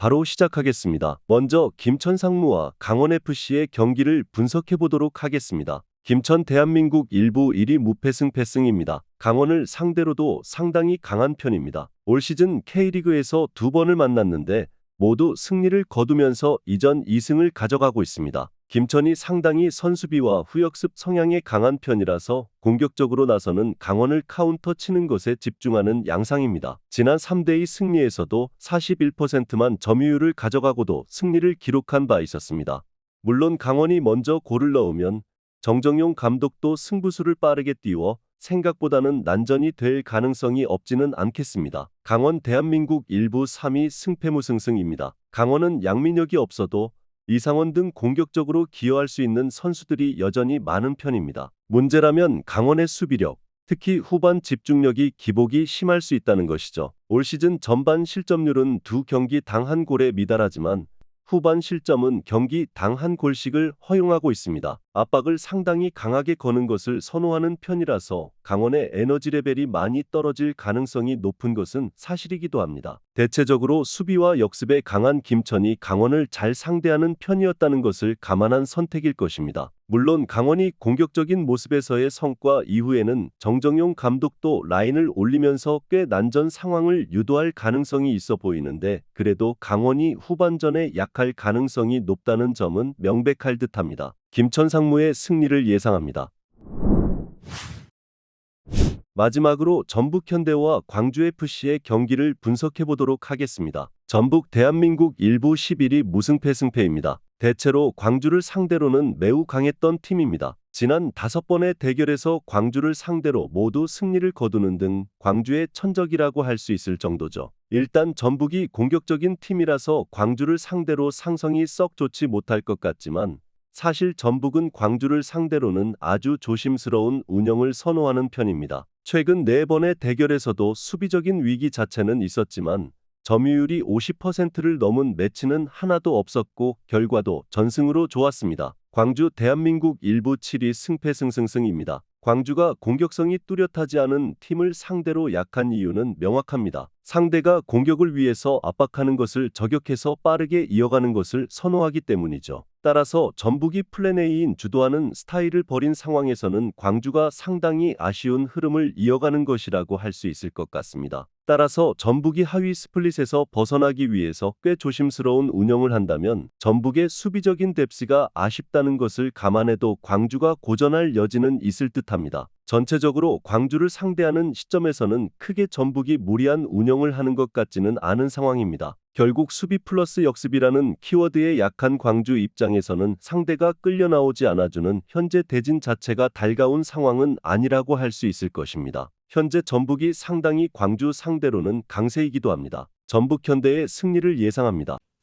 바로 시작하겠습니다. 먼저 김천 상무와 강원 FC의 경기를 분석해 보도록 하겠습니다. 김천 대한민국 일부 1위 무패승 패승입니다. 강원을 상대로도 상당히 강한 편입니다. 올 시즌 K리그에서 두 번을 만났는데 모두 승리를 거두면서 이전 2승을 가져가고 있습니다. 김천이 상당히 선수비와 후역습 성향에 강한 편이라서 공격적으로 나서는 강원을 카운터 치는 것에 집중하는 양상입니다. 지난 3대2 승리에서도 41%만 점유율을 가져가고도 승리를 기록한 바 있었습니다. 물론 강원이 먼저 골을 넣으면 정정용 감독도 승부수를 빠르게 띄워 생각보다는 난전이 될 가능성이 없지는 않겠습니다. 강원 대한민국 일부 3위 승패무승승입니다. 강원은 양민혁이 없어도 이상원 등 공격적으로 기여할 수 있는 선수들이 여전히 많은 편입니다. 문제라면 강원의 수비력, 특히 후반 집중력이 기복이 심할 수 있다는 것이죠. 올 시즌 전반 실점률은 두 경기 당 한 골에 미달하지만 후반 실점은 경기 당 한 골씩을 허용하고 있습니다. 압박을 상당히 강하게 거는 것을 선호하는 편이라서 강원의 에너지 레벨이 많이 떨어질 가능성이 높은 것은 사실이기도 합니다. 대체적으로 수비와 역습에 강한 김천이 강원을 잘 상대하는 편이었다는 것을 감안한 선택일 것입니다. 물론 강원이 공격적인 모습에서의 성과 이후에는 정정용 감독도 라인을 올리면서 꽤 난전 상황을 유도할 가능성이 있어 보이는데 그래도 강원이 후반전에 약할 가능성이 높다는 점은 명백할 듯합니다. 김천 상무의 승리를 예상합니다. 마지막으로 전북 현대와 광주 FC의 경기를 분석해 보도록 하겠습니다. 전북 대한민국 일부 11위 무승패 승패입니다. 대체로 광주를 상대로는 매우 강했던 팀입니다. 지난 다섯 번의 대결에서 광주를 상대로 모두 승리를 거두는 등 광주의 천적이라고 할 수 있을 정도죠. 일단 전북이 공격적인 팀이라서 광주를 상대로 상성이 썩 좋지 못할 것 같지만 사실 전북은 광주를 상대로는 아주 조심스러운 운영을 선호하는 편입니다. 최근 네 번의 대결에서도 수비적인 위기 자체는 있었지만 점유율이 50%를 넘은 매치는 하나도 없었고 결과도 전승으로 좋았습니다. 광주 대한민국 일부 7위 승패승승승입니다. 광주가 공격성이 뚜렷하지 않은 팀을 상대로 약한 이유는 명확합니다. 상대가 공격을 위해서 압박하는 것을 저격해서 빠르게 이어가는 것을 선호하기 때문이죠. 따라서 전북이 플랜 A인 주도하는 스타일을 벌인 상황에서는 광주가 상당히 아쉬운 흐름을 이어가는 것이라고 할 수 있을 것 같습니다. 따라서 전북이 하위 스플릿에서 벗어나기 위해서 꽤 조심스러운 운영을 한다면 전북의 수비적인 뎁스가 아쉽다는 것을 감안해도 광주가 고전할 여지는 있을 듯합니다. 전체적으로 광주를 상대하는 시점에서는 크게 전북이 무리한 운영을 하는 것 같지는 않은 상황입니다. 결국 수비 플러스 역습이라는 키워드에 약한 광주 입장에서는 상대가 끌려 나오지 않아주는 현재 대진 자체가 달가운 상황은 아니라고 할 수 있을 것입니다. 현재 전북이 상당히 광주 상대로는 강세이기도 합니다. 전북 현대의 승리를 예상합니다.